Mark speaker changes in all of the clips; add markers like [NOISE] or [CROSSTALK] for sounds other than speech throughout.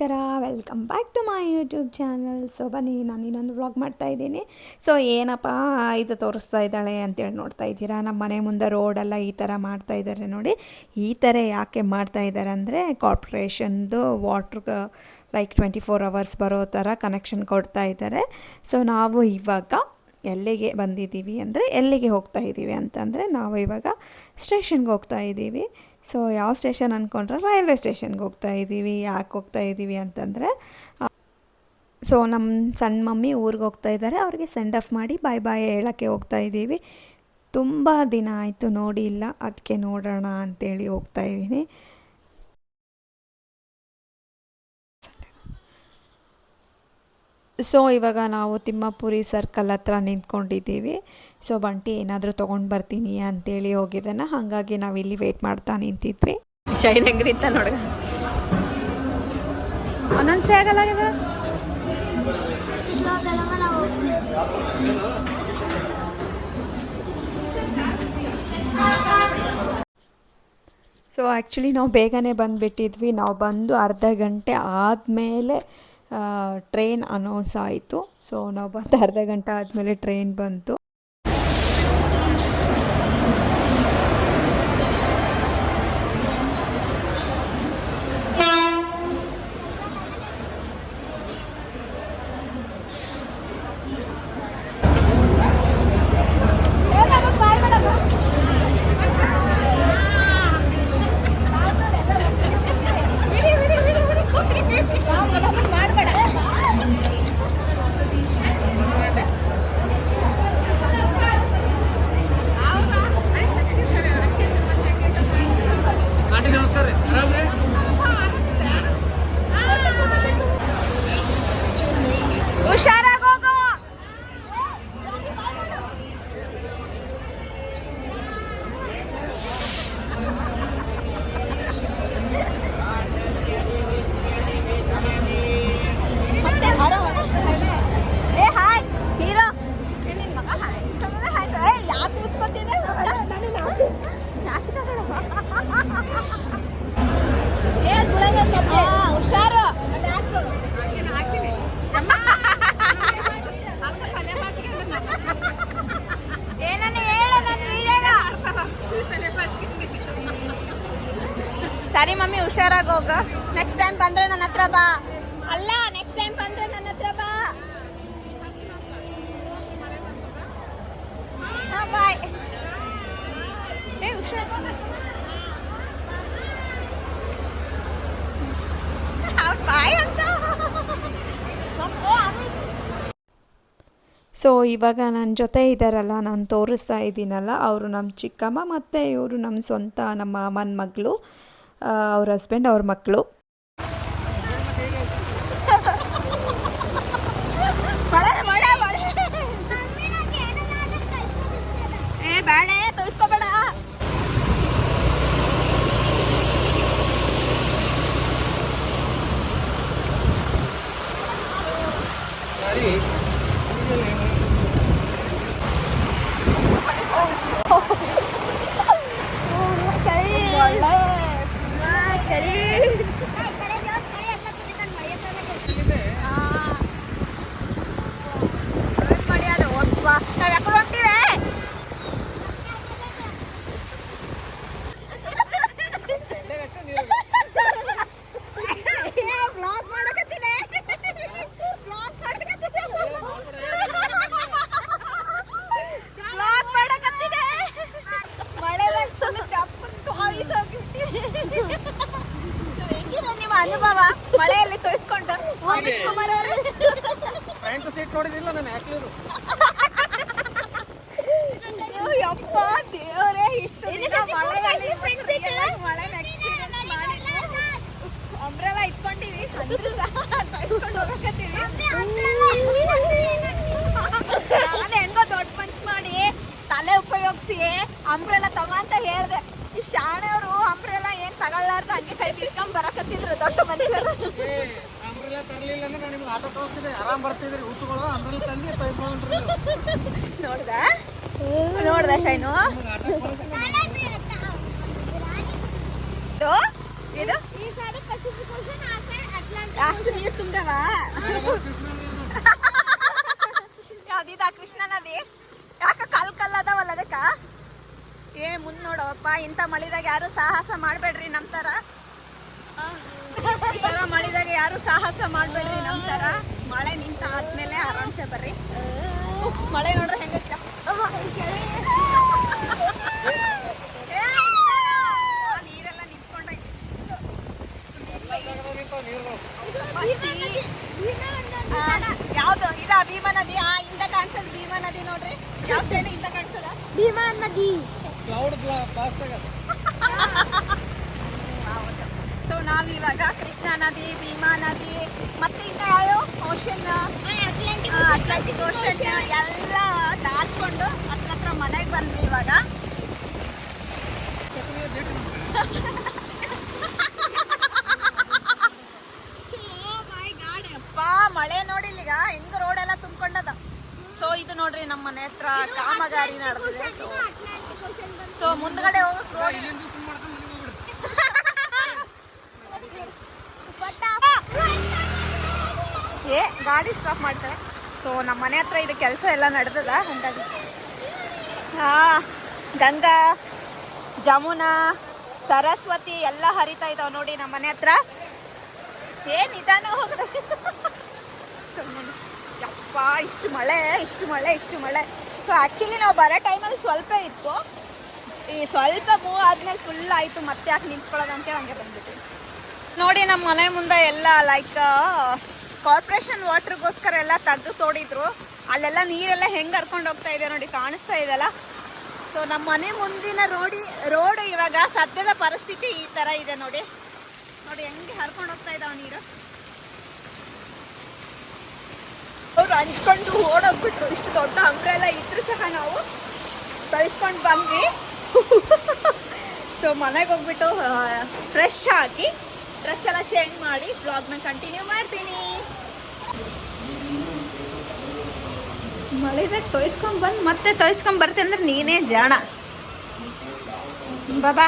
Speaker 1: ನಮಸ್ಕಾರ welcome back to my YouTube channel so ಬನ್ನಿ, ನಾನು ಇನ್ನೊಂದು ವ್ಲಾಗ್ ಮಾಡ್ತಾ ಇದ್ದೀನಿ. ಸೊ ಏನಪ್ಪ, ಇದು ತೋರಿಸ್ತಾ ಇದ್ದಾಳೆ ಅಂತೇಳಿ ನೋಡ್ತಾ ಇದ್ದೀರಾ? ನಮ್ಮ ಮನೆ ಮುಂದೆ ರೋಡೆಲ್ಲ ಈ ಥರ ಮಾಡ್ತಾ ಇದ್ದಾರೆ ನೋಡಿ. ಈ ಥರ ಯಾಕೆ ಮಾಡ್ತಾ ಇದ್ದಾರೆ ಅಂದರೆ ಕಾರ್ಪೊರೇಷನ್ದು water like twenty four hours ಬರೋ ಥರ ಕನೆಕ್ಷನ್ ಕೊಡ್ತಾ ಇದ್ದಾರೆ. ಸೊ ನಾವು ಇವಾಗ ಎಲ್ಲಿಗೆ ಬಂದಿದ್ದೀವಿ ಅಂದರೆ, ಎಲ್ಲಿಗೆ ಹೋಗ್ತಾ ಇದ್ದೀವಿ ಅಂತಂದರೆ, ನಾವು ಇವಾಗ ಸ್ಟೇಷನ್ಗೆ ಹೋಗ್ತಾ ಇದ್ದೀವಿ. ಸೊ ಯಾವ ಸ್ಟೇಷನ್ ಅಂದ್ಕೊಂಡ್ರೆ ರೈಲ್ವೆ ಸ್ಟೇಷನ್ಗೆ ಹೋಗ್ತಾ ಇದ್ದೀವಿ, ಯಾಕೆ ಹೋಗ್ತಾ ಇದ್ದೀವಿ ಅಂತಂದರೆ ಸೊ ನಮ್ಮ ಸಣ್ಣ ಮಮ್ಮಿ ಊರಿಗೆ ಹೋಗ್ತಾ ಇದ್ದಾರೆ ಅವ್ರಿಗೆ ಸೆಂಡ್ ಆಫ್ ಮಾಡಿ ಬಾಯ್ ಬಾಯ್ ಹೇಳೋಕ್ಕೆ ಹೋಗ್ತಾ ಇದ್ದೀವಿ. ತುಂಬ ದಿನ ಆಯಿತು ನೋಡಿಲ್ಲ ಅದಕ್ಕೆ ನೋಡೋಣ ಅಂತೇಳಿ ಹೋಗ್ತಾ ಇದ್ದೀನಿ. ಸೊ ಇವಾಗ ನಾವು ತಿಮ್ಮಾಪುರಿ ಸರ್ಕಲ್ ಹತ್ರ ನಿಂತ್ಕೊಂಡಿದ್ದೀವಿ. ಸೊ ಬಂಟಿ ಏನಾದರೂ ತೊಗೊಂಡು ಬರ್ತೀನಿ ಅಂತೇಳಿ ಹೋಗಿದ್ದಾನೆ. ಹಾಗಾಗಿ ನಾವು ಇಲ್ಲಿ ವೆಯ್ಟ್ ಮಾಡ್ತಾ ನಿಂತಿದ್ವಿ.
Speaker 2: ಶೈನ್ ಹೆಂಗ್ರಿತ್ತ ನೋಡ. ಒಂದೊಂದ್ಸೆ ಆಗಲ್ಲ
Speaker 1: ಸೊ ಆ್ಯಕ್ಚುಲಿ ನಾವು ಬೇಗನೆ ಬಂದುಬಿಟ್ಟಿದ್ವಿ. ನಾವು ಬಂದು ಅರ್ಧ ಗಂಟೆ ಆದಮೇಲೆ ಟ್ರೈನ್ ಅನೌನ್ಸ್ ಆಯಿತು. ಸೊ ನಾವು ಬಂದು ಅರ್ಧ ಗಂಟೆ ಆದಮೇಲೆ ಟ್ರೈನ್ ಬಂತು.
Speaker 2: ಸರಿ ಮಮ್ಮಿ ಹುಷಾರಾಗಿ ಹೋಗ ನೆಕ್ಸ್ಟ್ ಟೈಮ್ ಬಂದ್ರೆ ನನ್ನ ಹತ್ರ ಬಾ. ಅಲ್ಲ ನೆಕ್ಸ್ಟ್ ಟೈಮ್ ಬಂದ್ರೆ ನನ್ನ ಹತ್ರ ಬಾ. ಬಾಯ್ ಬಾಯ್
Speaker 1: ಸೊ ಇವಾಗ ನನ್ನ ಜೊತೆ ಇದ್ದಾರಲ್ಲ ನಾನು ತೋರಿಸ್ತಾ ಇದ್ದೀನಲ್ಲ, ಅವರು ನಮ್ಮ ಚಿಕ್ಕಮ್ಮ ಮತ್ತು ಇವರು ನಮ್ಮ ಸ್ವಂತ ನಮ್ಮ ಮಾಮನ ಮಗಳು. ಅವ್ರ ಹಸ್ಬೆಂಡ್ ಅವ್ರ ಮಕ್ಕಳು
Speaker 2: ಮಳೆ ಮಳೆ ಮಳೆ ಏ ಬೇಡ ತೋರಿಸ್ಕೋಬೇಡ
Speaker 3: ಸರಿ
Speaker 2: ನಾವ್ ಯಾಕಡೆ ಹೊಂಟಿವೆ ಬ್ಲಾಗ್ ಮಾಡಕತ್ತೀನಿ ಬ್ಲಾಗ್ ಮಾಡಕತ್ತೀನಿ ಬ್ಲಾಗ್ ಮಾಡಕತ್ತೀನಿ ಮಳೆದಾಗ ಫುಲ್ ಕಪ್ಪನ್ ಕಾಯಿಸ್ ಹೋಗಿರ್ತೀವಿ ಹೆಂಗಿದೆ ನಿಮ್ಮ ಅನುಭವ ಮಳೆಯಲ್ಲಿ ತೋರಿಸ್ಕೊಂಡು ಅಮಿತ್ ಕುಮಾರ್ ಅವರು
Speaker 3: ಫ್ರಂಟ್ ಸೀಟ್ ನೋಡಿದಿಲ್ಲ ನಾನು ಆಕ್ಚುಲಿ
Speaker 2: ಅಯ್ಯೋ, ಯಪ್ಪ ದೇವರೇ ಇಷ್ಟು ದಿನ ಮಳೆಯಲ್ಲಿ ಮಳೆ ಎಕ್ಸ್ಪೀರಿಯನ್ಸ್ ಮಾಡಿದ್ದು ಅಂಬ್ರೆಲ್ಲ ಇಟ್ಕೊಂಡಿವಿ ಅಂದ್ರೂ ಸಹ ತೋರಿಸ್ಕೊಂಡು ಹೋಗಕತ್ತೀವಿ ನಾನು ಹೆಂಗೋ ದೊಡ್ಡ ಮನ್ಸ್ ಮಾಡಿ ತಲೆ ಉಪಯೋಗಿಸಿ ಅಂಬ್ರೆಲ್ಲ ತಗೋ ಅಂತ ಹೇಳ್ದೆ ಈ ಶಾಣೆಯವರು ಅಂಬ್ರೆಲ್ಲ ಏನ್ ತಗೊಳ್ಳಾರ್ದ ಹಂಗೆ ಬರಕತ್ತಿದ್ರು ದೊಡ್ಡ ಮನುಷ್ಯರು.
Speaker 3: ಅಂಬ್ರೆಲ್ಲ ತರಲಿಲ್ಲ ಅಂದ್ರೆ ನಾನು ನಿಮ್ಗೆ ಆಟೋ ಕಳಿಸ್ತಿದ್ದೆ ಆರಾಮ್ ಬರ್ತಿದ್ರಿ ಊಟಗಳು ಅಂಬ್ರೆಲ್ಲ ತಂದು ತೊಯ್ಕೊಂಡ್ರಿ
Speaker 2: ನೋಡ್ದ? ನೋಡ್ದ ಶೈನು? ಇದು? ಅಷ್ಟು ನೀರು ತುಂಬವ ಯಾವ್ದಿದ ಕೃಷ್ಣ ನದಿ ಯಾಕ ಕಲ್ ಕಲ್ ಅದಾವಲ್ಲ ಅದಕ್ಕ? ಏ ಮುಂದ್ ನೋಡವಪ್ಪ ಇಂಥ ಮಳಿದಾಗ ಯಾರು ಸಾಹಸ ಮಾಡ್ಬೇಡ್ರಿ ನಮ್ ತರ ಈ ತರ ಯಾರು ಸಾಹಸ ನಮ್ ತರ. ಮಳೆ ನಿಂತ ಆದ್ಮೇಲೆ ಆರಾಮ್ಸೆ ಬರ್ರಿ. ಮಳೆ ನೋಡ್ರಿ ಹೆಂಗೈತ ಏ, ನಿಂತಾನ. ಆ ನೀರೆಲ್ಲ ನಿಂತ್ಕೊಂಡೈತಿ ಯಾವ್ದು ಇದ ಭೀಮಾ ನದಿ ಆ ಹಿಂದ ಕಾಣಿಸೋದು ಭೀಮಾ ನದಿ ನೋಡ್ರಿ ಯಾವ ಸೈಡ್ ಹಿಂದ ಕಾಣಿಸದ
Speaker 4: ಭೀಮಾ ನದಿ
Speaker 3: ಕ್ಲೌಡ್ ಫಾಸ್ಟ್ ಆಗತ್ತೆ
Speaker 2: ಇವಾಗ ಕೃಷ್ಣಾ ನದಿ ಭೀಮಾ ನದಿ ಮತ್ತೆ ಇನ್ನ ಯಾವ ಓಷನ್ ಅಟ್ಲಾಂಟಿಕ್ ಓಷನ್ ಎಲ್ಲ ದಾಟ್ಕೊಂಡು ಹತ್ರ ಹತ್ರ ಮನೆಗೆ ಬಂದ್ವಿ ಇವಾಗ. ಅಪ್ಪ ಮಳೆ ನೋಡಿಲ್ಲಿಗ ಹೆಂಗ ರೋಡ್ ಎಲ್ಲ ತುಂಬ್ಕೊಂಡದ. ಸೊ ಇದು ನೋಡ್ರಿ ನಮ್ಮ ಮನೆ ಹತ್ರ ಕಾಮಗಾರಿ ನಡೆದಿದೆ. ಸೊ ಸೊ ಮುಂದ್ಗಡೆ ಹೋಗಕ್ ರೋಡ್
Speaker 3: ಇಲ್ಲಿಂದ ಸುಮ್ ಮಾಡ್ಕೊಂಡು ಮನೆಗೆ ಹೋಗ್ಬಿಡ್ರಿ
Speaker 2: ಏ ಗಾಡಿ ಸ್ಟಾಪ್ ಮಾಡ್ತಾರೆ. ಸೊ ನಮ್ಮ ಮನೆ ಹತ್ರ ಇದು ಕೆಲಸ ಎಲ್ಲ ನಡೆದದ. ಹಂಗಾಗಿ. ಹಾ, ಗಂಗಾ, ಜಮುನಾ, ಸರಸ್ವತಿ ಎಲ್ಲ ಹರಿತಾ ಇದಾವ ನೋಡಿ ನಮ್ಮ ಮನೆ ಹತ್ರ. ಏ ನಿಧಾನ ಹೋಗದ? ಸುಮ್ಮನೆ ಯಪ್ಪ, ಇಷ್ಟು ಮಳೆ ಇಷ್ಟು ಮಳೆ ಇಷ್ಟು ಮಳೆ. ಸೊ ಆ್ಯಕ್ಚುಲಿ ನಾವು ಬರೋ ಟೈಮಲ್ಲಿ ಸ್ವಲ್ಪ ಇತ್ತು. ಈ ಸ್ವಲ್ಪ ಮೂವ್ ಆದ್ಮೇಲೆ ಫುಲ್ ಆಯಿತು. ಮತ್ತೆ ಯಾಕೆ ನಿಂತ್ಕೊಳ್ಳೋದು ಹಂಗೆ ಬಂದ್ಬಿಟ್ಟು ನೋಡಿ ನಮ್ಮ ಮನೆ ಮುಂದೆ ಎಲ್ಲ ಲೈಕ್ ಕಾರ್ಪೊರೇಷನ್ ವಾಟರ್ಗೋಸ್ಕರ ಎಲ್ಲ ತೆಗೆದು ತೋಡಿದ್ರು. ಅಲ್ಲೆಲ್ಲ ನೀರೆಲ್ಲ ಹೆಂಗೆ ಹರ್ಕೊಂಡು ಹೋಗ್ತಾ ಇದೆ ನೋಡಿ, ಕಾಣಿಸ್ತಾ ಇದೆಲ್ಲ ಸೊ ನಮ್ಮ ಮನೆ ಮುಂದಿನ ರೋಡಿ, ರೋಡ್ ಇವಾಗ ಸದ್ಯದ ಪರಿಸ್ಥಿತಿ ಈ ಥರ ಇದೆ ನೋಡಿ. ನೋಡಿ, ಹೆಂಗೆ ಹರ್ಕೊಂಡು ಹೋಗ್ತಾ ಇದ್ದಾವೆ ನೀರು. ಅವರು ಹಂಚ್ಕೊಂಡು ಓಡೋಗ್ಬಿಟ್ರು. ಇಷ್ಟು ದೊಡ್ಡ ಅಂಬ್ರೆಲ್ಲ ಇದ್ರು ಸಹ ನಾವು. ಕಳಿಸ್ಕೊಂಡು ಬಂದ್ವಿ. [LAUGHS] ಸೊ ಮನೆಗೆ ಹೋಗ್ಬಿಟ್ಟು ಫ್ರೆಶ್ ಆಗಿ ಡ್ರೆಸ್ ಎಲ್ಲ ಚೇಂಜ್ ಮಾಡಿ ಬ್ಲಾಗ್ನ ಕಂಟಿನ್ಯೂ ಮಾಡ್ತೀನಿ. ಮಳೆದಾಗ ತೊಯ್ಸ್ಕೊಂಡ್ ಬಂದು ಮತ್ತೆ ತೊಯ್ಸ್ಕೊಂಡ್ ಬರ್ತೀನಿ ಅಂದ್ರೆ ನೀನೇ ಜಾಣ. ಬಾಬಾ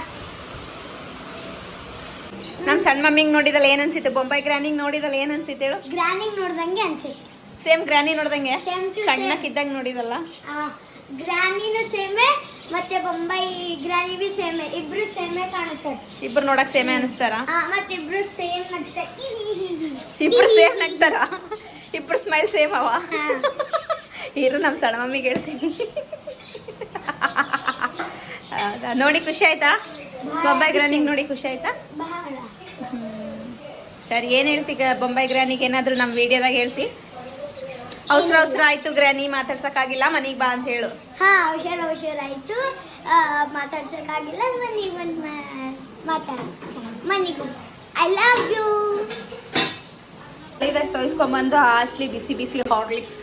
Speaker 2: ನಮ್ಮ ಸಣ್ಣ ಮಮ್ಮಿಂಗ್ ನೋಡಿದಲ್ಲ ಏನ್ ಅನ್ಸಿತ್ತು? ಬೊಂಬೈ ಗ್ರಾನಿಂಗ್ ನೋಡಿದಲ್ಲ ಏನ್ ಅನ್ಸಿತ್ತು ಹೇಳು?
Speaker 4: ಗ್ರಾನಿಂಗ್ ನೋಡ್ದಂಗೆ ಅನ್ಸಿತ್ತು.
Speaker 2: ಸೇಮ್ ಗ್ರಾನಿ ನೋಡ್ದಂಗೆ? ಸಣ್ಣಕ್ಕಿದ್ದಂಗೆ ನೋಡಿದಲ್ಲ?
Speaker 4: ಗ್ರಾನಿನೂ ಸೇಮೆ ಮತ್ತೆ ಬೊಂಬೈ ಗ್ರಾನಿ ಬಿ ಸೇಮೆ ಇಬ್ರು ಸೇಮೆ ಕಾಣುತ್ತೆ.
Speaker 2: ಇಬ್ರು ನೋಡಕ್ ಸೇಮೆ ಅನಿಸ್ತಾರ?
Speaker 4: ಆ, ಮತ್ತೆ ಇಬ್ರು ಸೇಮ್ ಮತ್ತೆ
Speaker 2: ಇಬ್ರು ಸೇಮ್ ನಗ್ತಾರ ಇಬ್ರು ಸ್ಮೈಲ್ ಸೇಮ್ ಅವ? ಇರು ನಮ್ಮ ಸಣ್ಣ ಮಮ್ಮಿಗೆ ಹೇಳ್ತೀನಿ. ಹೌದಾ? ನೋಡಿ ಖುಷಿ ಆಯ್ತಾ? ಬೊಂಬೈ ಗ್ರಾನಿಗೆ ನೋಡಿ ಖುಷಿ ಆಯ್ತಾ?
Speaker 4: ಬಹಳ.
Speaker 2: ಸರಿ ಏನ್ ಹೇಳ್ತಿ ಗ- ಬೊಂಬೈ ಗ್ರಾನಿಗೆ ಏನಾದ್ರು ನಮ್ಮ ವಿಡಿಯೋದಾಗ ಹೇಳ್ತಿ? ಅವಸರ ಅವಸರ ಆಯ್ತು ಗ್ರಾನಿ ಮಾತಾಡ್ಸಕ್ಕಾಗಿಲ್ಲ ಮನಿಗ್ ಬಾ ಅಂತ ಹೇಳು.
Speaker 4: ಹಾ ಹುಷಾರ್ ಹುಷಾರ್ ಆಯ್ತು. ಮಾತಾಡ್ಸಕ್ ಆಗಿಲ್ಲ ಮನೆಗ್ ಬಂದು ಮಾತಾಡ. ಮನೆಗೆ ಐ ಲವ್ ಯು
Speaker 2: ಇದಾಗ ತೊಯ್ಸ್ಕೊಂಬಂದು ಆಶ್ಲಿ ಬಿಸಿ ಬಿಸಿ ಹಾರ್ಲಿಕ್ಸ್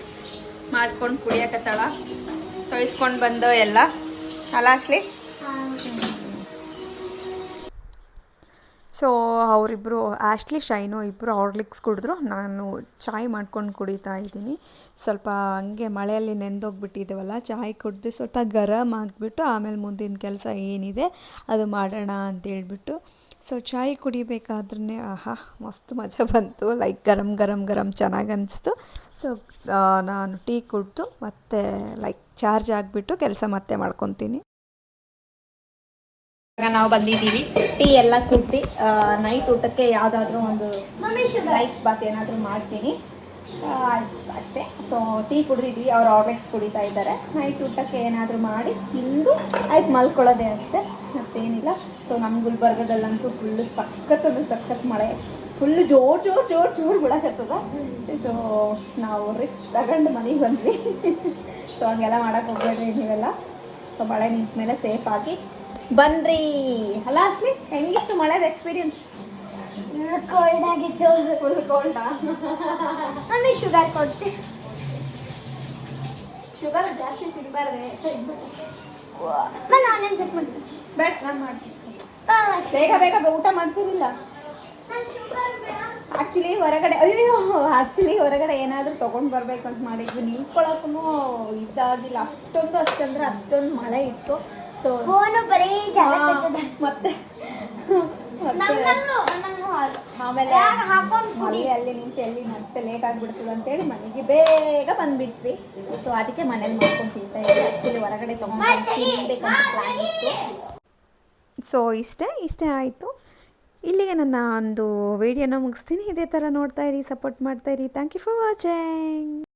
Speaker 2: ಮಾಡ್ಕೊಂಡು ಕುಡಿಯಕತ್ತಾಳ. ತೊಯ್ಸ್ಕೊಂಡು ಬಂದು ಎಲ್ಲ. ಅಲ್ಲ ಹಾಸ್ಲಿ
Speaker 1: ಸೊ ಅವರಿಬ್ಬರು ಆಶ್ಲಿ ಶೈನು ಇಬ್ಬರು ಹಾರ್ಲಿಕ್ಸ್ ಕುಡಿದ್ರು. ನಾನು ಚಾಯ್ ಮಾಡ್ಕೊಂಡು ಕುಡಿತಾ ಇದ್ದೀನಿ. ಸ್ವಲ್ಪ ಹಂಗೆ ಮಳೆಯಲ್ಲಿ ನೆಂದೋಗ್ಬಿಟ್ಟಿದ್ದೇವಲ್ಲ ಚಾಯ್ ಕುಡಿದು ಸ್ವಲ್ಪ ಗರಮ್ ಆಗಿಬಿಟ್ಟು ಆಮೇಲೆ ಮುಂದಿನ ಕೆಲಸ ಏನಿದೆ ಅದು ಮಾಡೋಣ ಅಂತೇಳ್ಬಿಟ್ಟು ಸೊ ಚಾಯ್ ಕುಡಿಬೇಕಾದ್ರೇ ಆಹಾ, ಮಸ್ತ್ ಮಜಾ ಬಂತು. ಲೈಕ್ ಗರಂ ಗರಂ ಗರಂ ಚೆನ್ನಾಗಿ ಅನಿಸ್ತು. ಸೊ ನಾನು ಟೀ ಕುಡಿದು ಮತ್ತೆ ಲೈಕ್ ಚಾರ್ಜ್ ಆಗಿಬಿಟ್ಟು ಕೆಲಸ ಮತ್ತೆ ಮಾಡ್ಕೊತೀನಿ.
Speaker 2: ನಾವು ಬಂದಿದ್ದೀವಿ. ಟೀ ಎಲ್ಲ ಕುಟ್ಟಿ ನೈಟ್ ಊಟಕ್ಕೆ ಯಾವುದಾದ್ರೂ ಒಂದು ರೈಸ್ ಬಾತ್ ಏನಾದರೂ ಮಾಡ್ತೀನಿ. ಅಷ್ಟೇ. ಸೊ ಟೀ ಕುಡಿದಿದ್ವಿ, ಅವ್ರು ಆರ್ಲೆಕ್ಸ್ ಕುಡಿತಾ ಇದ್ದಾರೆ. ನೈಟ್ ಊಟಕ್ಕೆ ಏನಾದರೂ ಮಾಡಿ ತಿಂದು, ಆಯ್ತು ಮಲ್ಕೊಳ್ಳೋದೆ ಅಷ್ಟೇ. ಮತ್ತೇನಿಲ್ಲ. ಸೊ ನಮ್ಮ ಗುಲ್ಬರ್ಗದಲ್ಲಂತೂ ಫುಲ್ಲು ಸಖತ್ ಅಂದ್ರೆ ಸಖತ್ ಮಳೆ. ಫುಲ್ಲು ಜೋರು ಜೋರು ಜೋರು, ಜೋರ್ ಬಿಡಕತ್ತದ ಸೊ ನಾವು ರಿಸ್ಕ್ ತಗೊಂಡು ಮನೆಗೆ ಬಂದ್ವಿ. ಸೊ ಹಂಗೆಲ್ಲ ಮಾಡೋಕ್ಕೆ ಹೋಗ್ಬೇಡ್ರಿ ನೀವೆಲ್ಲ. ಸೊ ಮಳೆ ನಿಂತ ಮೇಲೆ ಸೇಫ್ ಆಗಿ ಬನ್ರಿ ಅಲ್ಲ ಅಶ್ಲಿ ಹೆಂಗಿತ್ತು ಮಳೆದ ಎಕ್ಸ್ಪೀರಿಯನ್ಸ್
Speaker 4: ಕೋಲ್ಡ್ ಆಗಿತ್ತು
Speaker 2: ಫುಲ್ ಕೋಲ್ಡಾ
Speaker 4: ಮಮ್ಮಿ ಶುಗರ್ ಕೊಡ್ತಿ
Speaker 2: ಶುಗರ್ ಜಾಸ್ತಿ ತಿನ್ಬಾರ್ದೆ.
Speaker 4: ನಾನು ಆನ್ಲೈನ್ ಚೆಕ್ ಮಾಡ್ತೀನಿ?
Speaker 2: ಬೇಡ ನಾನು ಮಾಡ್ತೀನಿ. ಬೇಗ ಬೇಗ ಊಟ ಮಾಡ್ತಿರಲಿಲ್ಲ.
Speaker 4: ನಾನು ಶುಗರ್ ಬೇಡ.
Speaker 2: ಆಕ್ಚುಲಿ ಹೊರಗಡೆ ಅಯ್ಯೋ ಆಕ್ಚುಲಿ ಹೊರಗಡೆ ಏನಾದರೂ ತೊಗೊಂಡು ಬರ್ಬೇಕು ಅಂತ ಮಾಡಿದ್ವಿ. ನಿಂತ್ಕೊಳ್ಳೋಕ್ಕೂ ಇದಾಗಿಲ್ಲ. ಅಷ್ಟೊಂದು ಅಷ್ಟಂದ್ರೆ ಅಷ್ಟೊಂದು ಮಳೆ ಇತ್ತು. ಸೊ
Speaker 4: ಫೋನು ಬರೀ
Speaker 2: ಮತ್ತೆ ಆಮೇಲೆ
Speaker 4: ಮಳೆ.
Speaker 2: ಅಲ್ಲಿ ಅಲ್ಲಿ ನಿಂತು ಎಲ್ಲಿ ಮತ್ತೆ ಲೇಟ್ ಆಗ್ಬಿಡ್ತದೆ ಅಂತೇಳಿ ಮನೆಗೆ ಬೇಗ ಬಂದ್ಬಿಟ್ವಿ. ಸೊ ಅದಕ್ಕೆ ಮನೇಲಿ ಮಾಡ್ಕೊಂಡು ತಿಂತಾ ಇದ್ವಿ. ಆ್ಯಕ್ಚುಲಿ ಹೊರಗಡೆ ತೊಗೊಂಡು ತಿನ್ಬೇಕಂತ ಪ್ಲ್ಯಾನ್ ಇತ್ತು. ಸೊ ಇಷ್ಟೇ ಇಷ್ಟೇ ಆಯಿತು. ಇಲ್ಲಿಗೆ ನನ್ನ ಒಂದು ವಿಡಿಯೋನ ಮುಗಿಸ್ತೀನಿ. ಇದೇ ಥರ ನೋಡ್ತಾ ಇರಿ ಸಪೋರ್ಟ್ ಮಾಡ್ತಾ ಇರಿ. Thank you for watching